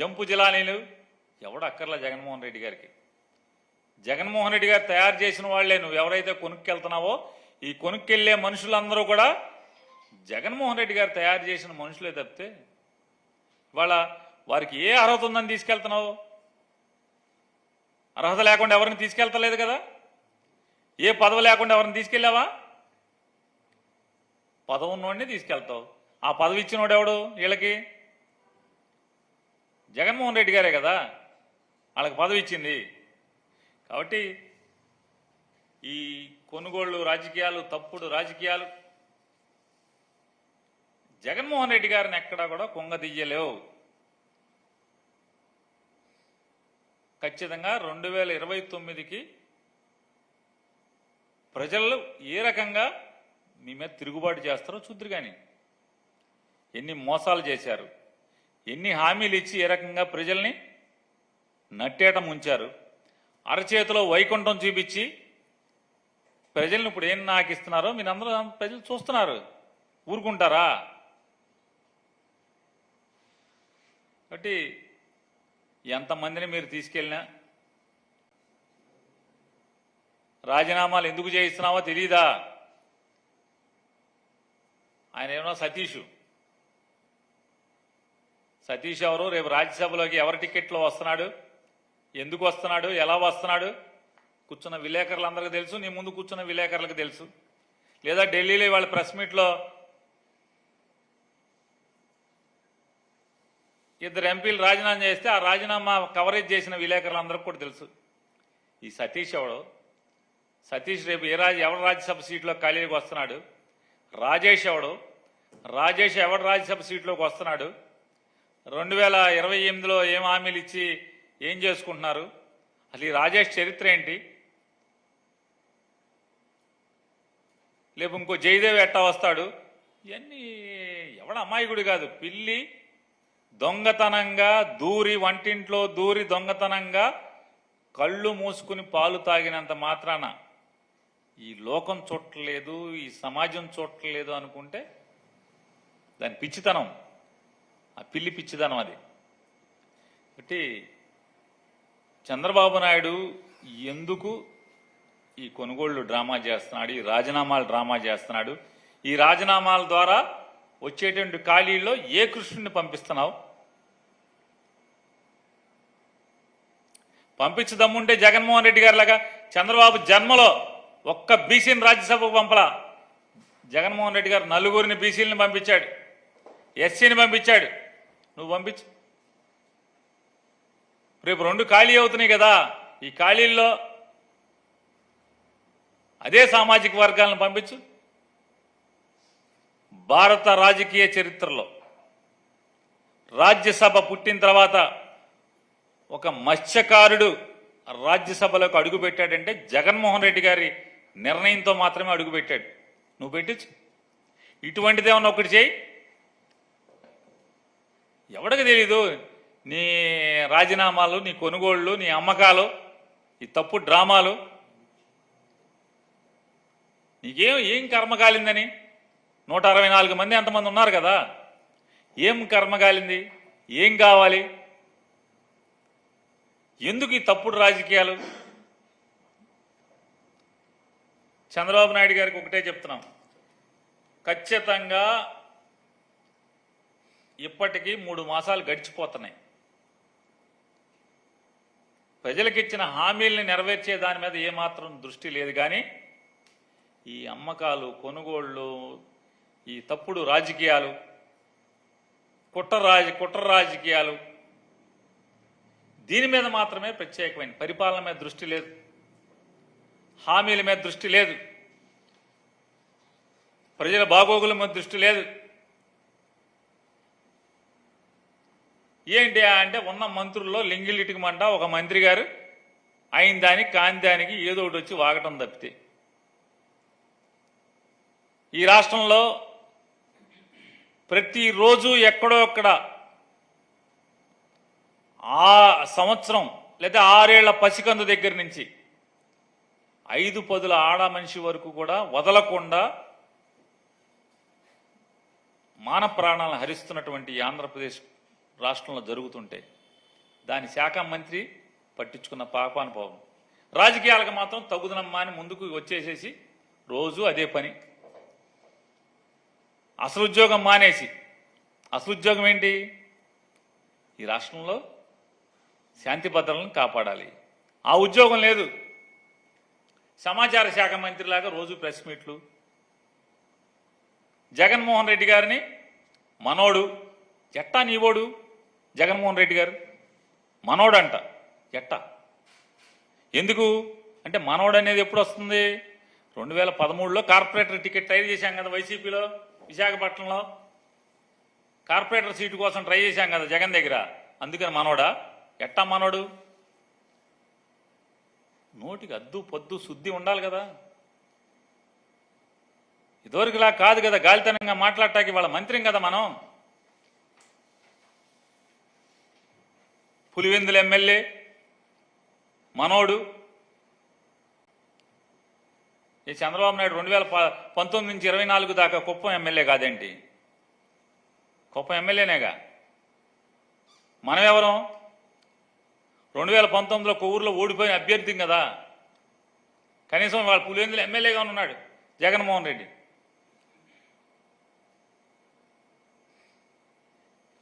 Jump జిలానీలు? ఎవడు అక్కర్లా జగన్మోహన్ రెడ్డి గారికి? జగన్మోహన్ రెడ్డి గారు తయారు చేసిన వాళ్ళే నువ్వు ఎవరైతే కొనుక్కెళ్తున్నావో ఈ కొనుక్కెళ్ళే మనుషులందరూ కూడా జగన్మోహన్ రెడ్డి గారు తయారు చేసిన మనుషులే తప్పితే ఇవాళ వారికి ఏ అర్హత ఉందని తీసుకెళ్తున్నావు? అర్హత లేకుండా ఎవరిని తీసుకెళ్తలేదు కదా? ఏ పదవి లేకుండా ఎవరిని తీసుకెళ్ళావా? పదవి ఉన్నోడిని తీసుకెళ్తావు. ఆ పదవి ఇచ్చినోడు ఎవడు వీళ్ళకి? జగన్మోహన్ రెడ్డి గారే కదా? వాళ్ళకి పదవి ఇచ్చింది. కాబట్టి ఈ కొనుగోళ్ళు రాజకీయాలు తప్పుడు రాజకీయాలు జగన్మోహన్ రెడ్డి గారిని ఎక్కడా కూడా కొంగదీయలేవు ఖచ్చితంగా రెండు వేల ఇరవై తొమ్మిదికి ప్రజలు ఏ రకంగా మీ మీద తిరుగుబాటు చేస్తారో చూద్దరు కానీ ఎన్ని మోసాలు చేశారు. ఎన్ని హామీలు ఇచ్చి ఏ రకంగా ప్రజల్ని నట్టేట ముంచారు అరచేతిలో వైకుంఠం చూపించి ప్రజల్ని ఇప్పుడు ఏం నాకు ఇస్తున్నారో మీరందరూ ప్రజలు చూస్తున్నారు. ఊరుకుంటారా? కాబట్టి ఎంతమందిని మీరు తీసుకెళ్ళినా రాజీనామాలు ఎందుకు చేయిస్తున్నావో తెలీదా? ఆయన ఏమన్నా సతీషు? సతీష్ ఎవరు? రేపు రాజ్యసభలోకి ఎవరి టికెట్లో వస్తున్నాడు? ఎందుకు వస్తున్నాడు? ఎలా వస్తున్నాడు? కూర్చున్న విలేకరులందరికీ తెలుసు నీ ముందు కూర్చున్న విలేకరులకు తెలుసు. లేదా ఢిల్లీలో వాళ్ళ ప్రెస్ మీట్లో ఇద్దరు ఎంపీలు రాజీనామా చేస్తే ఆ రాజీనామా కవరేజ్ చేసిన విలేకరులందరికీ కూడా తెలుసు. ఈ సతీష్ ఎవడు? సతీష్ రేపు ఏ రాజు ఎవరి రాజ్యసభ సీట్లో ఖాళీకి వస్తున్నాడు? రాజేష్ ఎవడు? రాజేష్ ఎవడు రాజ్యసభ సీట్లోకి వస్తున్నాడు? రెండు వేల ఇరవై ఎనిమిదిలో ఏం హామీలు ఇచ్చి ఏం చేసుకుంటున్నారు? అసలు ఈ రాజేష్ చరిత్ర ఏంటి? లేపు ఇంకో జయదేవ్ ఎట్టా వస్తాడు? ఇవన్నీ ఎవడ అమాయకుడు కాదు. పిల్లి దొంగతనంగా దూరి వంటింట్లో దూరి దొంగతనంగా కళ్ళు మూసుకుని పాలు తాగినంత మాత్రాన ఈ లోకం చూడట్లేదు ఈ సమాజం చూడట్లేదు అనుకుంటే దాని పిచ్చితనం. ఆ పిల్లి పిచ్చిదనం అది. కాబట్టి చంద్రబాబు నాయుడు ఎందుకు ఈ కొనుగోళ్ళు డ్రామా చేస్తున్నాడు ఈ రాజీనామాలు డ్రామా చేస్తున్నాడు? ఈ రాజీనామాల ద్వారా వచ్చేటువంటి ఖాళీల్లో ఏ కృష్ణుని పంపిస్తున్నావు? పంపించదమ్ముంటే జగన్మోహన్ రెడ్డి గారు లాగా చంద్రబాబు జన్మలో ఒక్క బీసీని రాజ్యసభకు పంపలా. జగన్మోహన్ రెడ్డి గారు నలుగురిని బీసీలను పంపించాడు ఎస్సీని పంపించాడు నువ్వు పంపించు. రేపు రెండు ఖాళీ అవుతున్నాయి కదా ఈ ఖాళీల్లో అదే సామాజిక వర్గాలను పంపించు. భారత రాజకీయ చరిత్రలో రాజ్యసభ పుట్టిన తర్వాత ఒక మత్స్యకారుడు రాజ్యసభలోకి అడుగుపెట్టాడంటే జగన్మోహన్ రెడ్డి గారి నిర్ణయంతో మాత్రమే అడుగుపెట్టాడు. నువ్వు పెట్టచ్చు ఇటువంటిదేమన్నా ఒకటి చేయి. ఎవడికి తెలీదు? నీ రాజీనామాలు నీ కొనుగోళ్ళు నీ అమ్మకాలు ఈ తప్పు డ్రామాలు. నీకేం ఏం కర్మ కాలిందని? నూట అరవై నాలుగు మంది అంతమంది ఉన్నారు కదా. ఏం కర్మ కాలింది? ఏం కావాలి? ఎందుకు ఈ తప్పుడు రాజకీయాలు? చంద్రబాబు నాయుడు గారికి ఒకటే చెప్తున్నాం. ఖచ్చితంగా ఇప్పటికీ మూడు మాసాలు గడిచిపోతున్నాయి. ప్రజలకు ఇచ్చిన హామీల్ని నెరవేర్చే దాని మీద ఏమాత్రం దృష్టి లేదు కానీ ఈ అమ్మకాలు కొనుగోళ్ళు ఈ తప్పుడు రాజకీయాలు కుట్ర రాజ కుట్ర రాజకీయాలు దీని మీద మాత్రమే ప్రత్యేకమైన పరిపాలన మీద దృష్టి లేదు. హామీల మీద దృష్టి లేదు. ప్రజల బాగోగుల మీద దృష్టి లేదు. ఏంటి అంటే ఉన్న మంత్రుల్లో లింగిలిటికి మంట ఒక మంత్రి గారు అయిన దానికి కాని దానికి ఏదో ఒకటి వచ్చి వాగటం తప్పితే. ఈ రాష్ట్రంలో ప్రతిరోజు ఎక్కడో అక్కడ ఆ సంవత్సరం లేదా ఆరేళ్ళ పసికందు దగ్గర నుంచి ఐదు పదుల ఆడ మనిషి వరకు కూడా వదలకుండా మాన ప్రాణాలను హరిస్తున్నటువంటి ఆంధ్రప్రదేశ్ రాష్ట్రంలో జరుగుతుంటే దాని శాఖ మంత్రి పట్టించుకున్న పాపానుపాపం రాజకీయాలకు మాత్రం తగుదనమ్మా అని ముందుకు వచ్చేసేసి రోజు అదే పని. అసలు ఉద్యోగం మానేసి. అసలు ఉద్యోగం ఏంటి? ఈ రాష్ట్రంలో శాంతి భద్రలను కాపాడాలి. ఆ ఉద్యోగం లేదు. సమాచార శాఖ మంత్రిలాగా రోజు ప్రెస్ మీట్లు. జగన్మోహన్ రెడ్డి గారిని మనోడు ఎట్టా నీవోడు? జగన్మోహన్ రెడ్డి గారు? మనోడంట. ఎట్టా? ఎందుకు? అంటే మనోడు అనేది ఎప్పుడు వస్తుంది? రెండు వేల పదమూడులో కార్పొరేటర్ టికెట్ ట్రై చేశాం కదా వైసీపీలో విశాఖపట్నంలో. కార్పొరేటర్ సీటు కోసం ట్రై చేశాం కదా జగన్ దగ్గర. అందుకని మనోడా? ఎట్టా మనోడు? నోటికి అద్దు పొద్దు శుద్ధి ఉండాలి కదా. ఇదివరకులా కాదు కదా గాలితనంగా మాట్లాడటానికి వాళ్ళ మంత్రిం కదా మనం. పులివెందుల ఎమ్మెల్యే మనోడు. ఈ చంద్రబాబు నాయుడు రెండు వేల ప- పంతొమ్మిది నుంచి ఇరవై నాలుగు దాకా కుప్పం ఎమ్మెల్యే కాదేంటి? కుప్పం ఎమ్మెల్యేనేగా? మనం ఎవరం రెండు వేల పంతొమ్మిదిలో ఒక ఊర్లో ఓడిపోయిన అభ్యర్థి కదా. కనీసం వాళ్ళ పులివెందులు ఎమ్మెల్యేగా ఉన్నాడు జగన్మోహన్ రెడ్డి.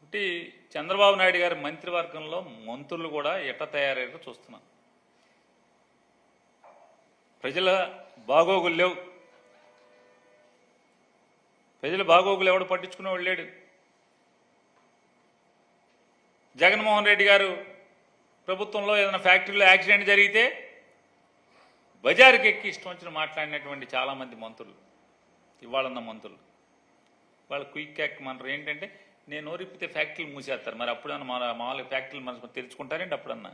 కాబట్టి చంద్రబాబు నాయుడు గారి మంత్రివర్గంలో మంత్రులు కూడా ఎట్ట తయారయ్యారో చూస్తున్నాం. ప్రజల బాగోగులు లేవు. ప్రజల బాగోగులు ఎవడు పట్టించుకునేవాడు లేడు. జగన్మోహన్ రెడ్డి గారు ప్రభుత్వంలో ఏదైనా ఫ్యాక్టరీలో యాక్సిడెంట్ జరిగితే బజారుకి ఎక్కి ఇష్టం వచ్చిన మాట్లాడినటువంటి చాలామంది మంత్రులు ఇవాళన్న మంత్రులు. వాళ్ళ క్విక్ యాక్ మనరు ఏంటంటే నేను నోరిప్పితే ఫ్యాక్టరీలు మూసేస్తారు. మరి అప్పుడన్నా మన మామూలుగా ఫ్యాక్టరీలు మన తెరుచుకుంటారేంటి అప్పుడన్నా?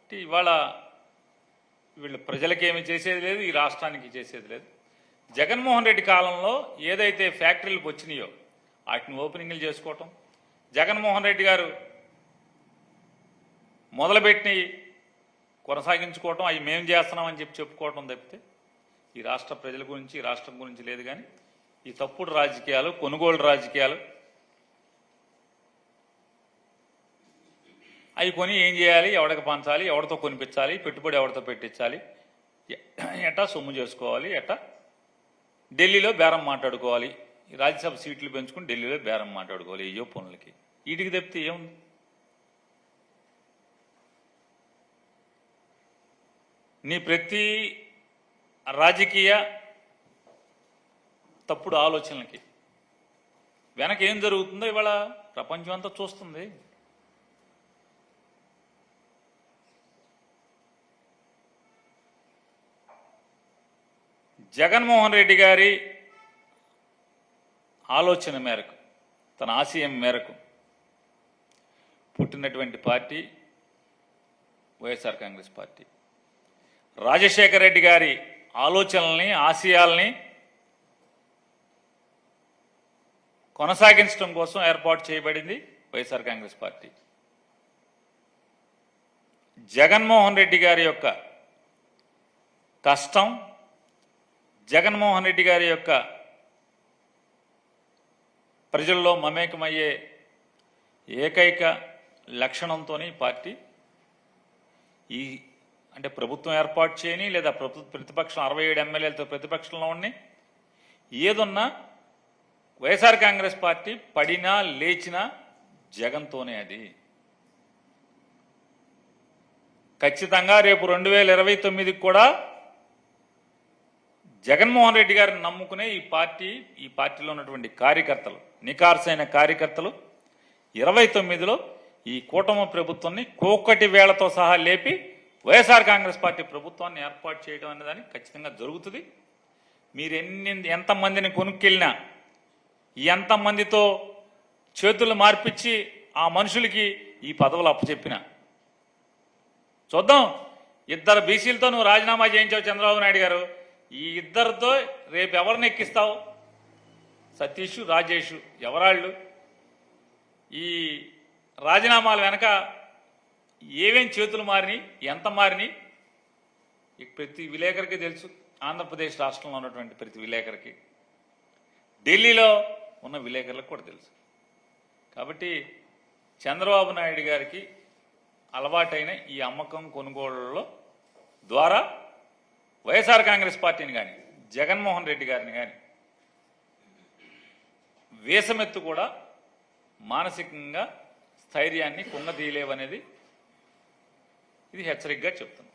అంటే ఇవాళ వీళ్ళు ప్రజలకి ఏమి చేసేది లేదు ఈ రాష్ట్రానికి చేసేది లేదు. జగన్మోహన్ రెడ్డి కాలంలో ఏదైతే ఫ్యాక్టరీలకు వచ్చినాయో వాటిని ఓపెనింగ్లు చేసుకోవటం జగన్మోహన్ రెడ్డి గారు మొదలుపెట్టి కొనసాగించుకోవటం అవి మేము చేస్తున్నామని చెప్పి చెప్పుకోవటం తప్పితే ఈ రాష్ట్ర ప్రజల గురించి ఈ రాష్ట్రం గురించి లేదు కానీ ఈ తప్పుడు రాజకీయాలు కొనుగోలు రాజకీయాలు అవి కొని ఏం చేయాలి? ఎవడికి పంచాలి? ఎవరితో కొనిపించాలి? పెట్టుబడి ఎవరితో పెట్టించాలి? ఎట్టా సొమ్ము చేసుకోవాలి? ఎట్టా? ఢిల్లీలో బేరం మాట్లాడుకోవాలి. రాజ్యసభ సీట్లు పెంచుకుని ఢిల్లీలో బేరం మాట్లాడుకోవాలి ఏయో పనులకి. వీటికి తప్పితే ఏముంది? నీ ప్రతి రాజకీయ తప్పుడు ఆలోచనలకి. వెనక ఏం జరుగుతుందో ఇవాళ ప్రపంచం అంతా చూస్తుంది. జగన్మోహన్ రెడ్డి గారి ఆలోచన మేరకు తన ఆశయం మేరకు పుట్టినటువంటి పార్టీ వైఎస్ఆర్ కాంగ్రెస్ పార్టీ. రాజశేఖర రెడ్డి గారి ఆలోచనల్ని ఆశయాల్ని కొనసాగించడం కోసం ఏర్పాటు చేయబడింది వైఎస్ఆర్ కాంగ్రెస్ పార్టీ. జగన్మోహన్ రెడ్డి గారి యొక్క కష్టం జగన్మోహన్ రెడ్డి గారి యొక్క ప్రజల్లో మమేకమయ్యే ఏకైక లక్షణంతోనే పార్టీ ఈ అంటే ప్రభుత్వం ఏర్పాటు చేయని లేదా ప్రతిపక్షం అరవై ఏడు ఎమ్మెల్యేలతో ప్రతిపక్షంలో ఉండి ఏదున్నా వైఎస్ఆర్ కాంగ్రెస్ పార్టీ పడినా లేచినా జగన్తోనే అది. ఖచ్చితంగా రేపు రెండు వేల ఇరవై తొమ్మిదికి కూడా జగన్మోహన్ రెడ్డి గారిని నమ్ముకునే ఈ పార్టీ ఈ పార్టీలో ఉన్నటువంటి కార్యకర్తలు నికార్సైన కార్యకర్తలు ఇరవై తొమ్మిదిలో ఈ కూటమి ప్రభుత్వాన్ని కోకటి వేళతో సహా లేపి వైఎస్ఆర్ కాంగ్రెస్ పార్టీ ప్రభుత్వాన్ని ఏర్పాటు చేయడం అనేదాన్ని ఖచ్చితంగా జరుగుతుంది. మీరు ఎన్ని ఎంతమందిని కొనుక్కెళ్ళినా ఎంతమందితో చేతులు మార్పిచ్చి ఆ మనుషులకి ఈ పదవులు అప్పచెప్పిన. చూద్దాం ఇద్దరు బీసీలతో నువ్వు రాజీనామా చేయించావు చంద్రబాబు నాయుడు గారు. ఈ ఇద్దరితో రేపు ఎవరిని ఎక్కిస్తావు? సతీష్ రాజేష్ ఎవరాళ్ళు? ఈ రాజీనామాల వెనక ఏమేం చేతులు మారినాయి ఎంత మారినాయి? ప్రతి విలేకరికి తెలుసు ఆంధ్రప్రదేశ్ రాష్ట్రంలో ఉన్నటువంటి ప్రతి విలేకరికి. ఢిల్లీలో ఉన్న విలేకరులకు కూడా తెలుసు. కాబట్టి చంద్రబాబు నాయుడు గారికి అలవాటైన ఈ అమ్మకం కొనుగోళ్ళలో ద్వారా వైఎస్ఆర్ కాంగ్రెస్ పార్టీని కానీ జగన్మోహన్ రెడ్డి గారిని కానీ వేసమెత్తు కూడా మానసికంగా స్థైర్యాన్ని కుంగదీయలేవనేది ఇది హెచ్చరికగా చెప్తుంది